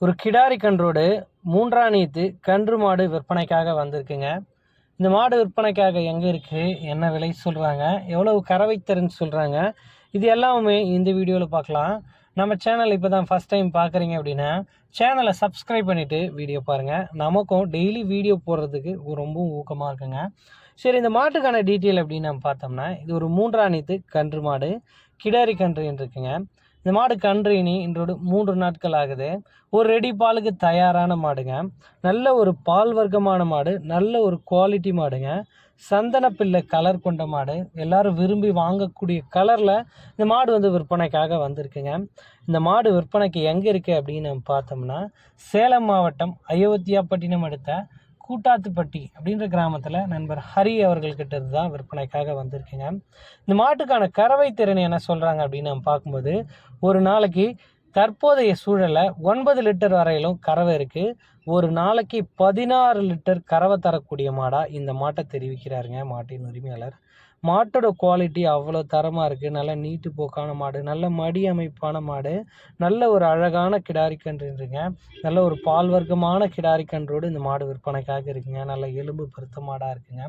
ஒரு கிடாரி கன்றோடு மூன்றாணியத்து கன்று மாடு விற்பனைக்காக வந்திருக்குங்க. இந்த மாடு விற்பனைக்காக எங்கே இருக்குது என்ன விலை சொல்கிறாங்க எவ்வளவு கறவை திறன் சொல்கிறாங்க இது எல்லாமே இந்த வீடியோவில் பார்க்கலாம் நம்ம சேனல் இப்போ தான் ஃபஸ்ட் டைம் பார்க்குறீங்க அப்படின்னா சேனலை சப்ஸ்கிரைப் பண்ணிவிட்டு வீடியோ பாருங்கள் நமக்கும் டெய்லி வீடியோ போடுறதுக்கு ரொம்பவும் ஊக்கமாக இருக்குங்க. சரி இந்த மாட்டுக்கான டீட்டெயில் அப்படின்னு நம்ம பார்த்தோம்னா இது ஒரு மூன்றாம் கன்று மாடு கிடாரி கன்று இருக்குங்க இந்த மாடு கன்று இனி இன்றோடு மூன்று நாட்கள் ஆகுது. ஒரு ரெடி பாலுக்கு தயாரான மாடுங்க. நல்ல ஒரு பால் வர்க்கமான மாடு நல்ல ஒரு குவாலிட்டி மாடுங்க. சந்தன பிள்ளை கலர் கொண்ட மாடு. எல்லாரும் விரும்பி வாங்கக்கூடிய கலரில் இந்த மாடு வந்து விற்பனைக்காக வந்திருக்குங்க. இந்த மாடு விற்பனைக்கு எங்கே இருக்குது அப்படின்னு நம்ம பார்த்தோம்னா சேலம் மாவட்டம் அயோத்தியாப்பட்டினம் அடுத்த கூட்டாத்துப்பட்டி அப்படின்ற கிராமத்தில் நண்பர் ஹரி அவர்கள்கிட்ட இருந்து தான் விற்பனைக்காக வந்திருக்குங்க. இந்த மாட்டுக்கான கறவை திறன் என்ன சொல்கிறாங்க அப்படின்னு நம்ம பார்க்கும்போது ஒரு நாளைக்கு தற்போதைய சூழலில் ஒன்பது லிட்டர் வரையிலும் கறவை இருக்குது ஒரு நாளைக்கு பதினாறு லிட்டர் கறவை தரக்கூடிய மாடாக இந்த மாட்டை தெரிவிக்கிறாருங்க மாட்டின் உரிமையாளர். மாட்டோட குவாலிட்டி அவ்வளோ தரமாக இருக்குது நல்ல நீட்டு போக்கான மாடு நல்ல மடி அமைப்பான மாடு நல்ல ஒரு அழகான கிடாரிக்கன்றுங்க நல்ல ஒரு பால் வர்க்கமான கிடாரிக்கன்றோடு இந்த மாடு விற்பனைக்காக இருக்குங்க. நல்ல எலும்பு பெருத்த மாடாக இருக்குங்க.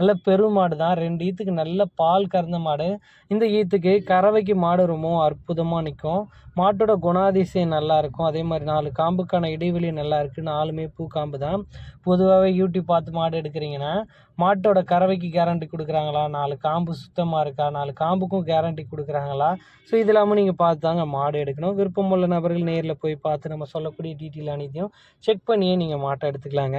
நல்ல பெரும் மாடு தான். ரெண்டு ஈத்துக்கு நல்ல பால் கறந்த மாடு. இந்த ஈத்துக்கு கறவைக்கு மாடு ரொம்ப அற்புதமாக நிற்கும் மாட்டோட குணாதிசயம் நல்லா இருக்கும். அதே மாதிரி நாலு காம்புக்கான இடைவெளி நல்லா இருக்குது நாலுமே பூ காம்பு தான். பொதுவாகவே யூடியூப் பார்த்து மாடு எடுக்கிறீங்கன்னா மாட்டோட கறவைக்கு கேரண்டி கொடுக்குறாங்களா? நாலு காம்பு சுத்தமாக இருக்கா? நாலு காம்புக்கும் கேரண்டி கொடுக்குறாங்களா? ஸோ இது இல்லாமல் நீங்கள் பார்த்து தாங்க மாடு எடுக்கணும். விருப்பமுள்ள நபர்கள் நேரில் போய் பார்த்து நம்ம சொல்லக்கூடிய டீட்டெயில் அனைத்தையும் செக் பண்ணியே நீங்கள் மாட்டை எடுத்துக்கலாங்க.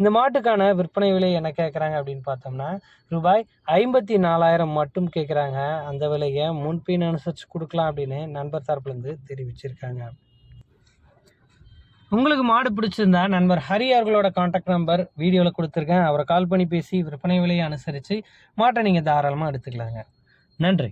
இந்த மாட்டுக்கான விற்பனை விலை என்ன கேட்குறாங்க அப்படின்னு பார்த்தோம்னா ரூபாய் ஐம்பத்தி நாலாயிரம் மட்டும் கேட்குறாங்க அந்த விலையை முன்பின் அனுசரித்து கொடுக்கலாம் அப்படின்னு நண்பர் தரப்புலேருந்து தெரிவிச்சிருக்காங்க. உங்களுக்கு மாடு பிடிச்சிருந்தா நண்பர் ஹரி அவர்களோட காண்டாக்ட் நம்பர் வீடியோவில் கொடுத்துருக்கேன். அவரை கால் பண்ணி பேசி விற்பனை விலையை அனுசரித்து மாட்டை நீங்கள் தாராளமாக எடுத்துக்கலாங்க. நன்றி.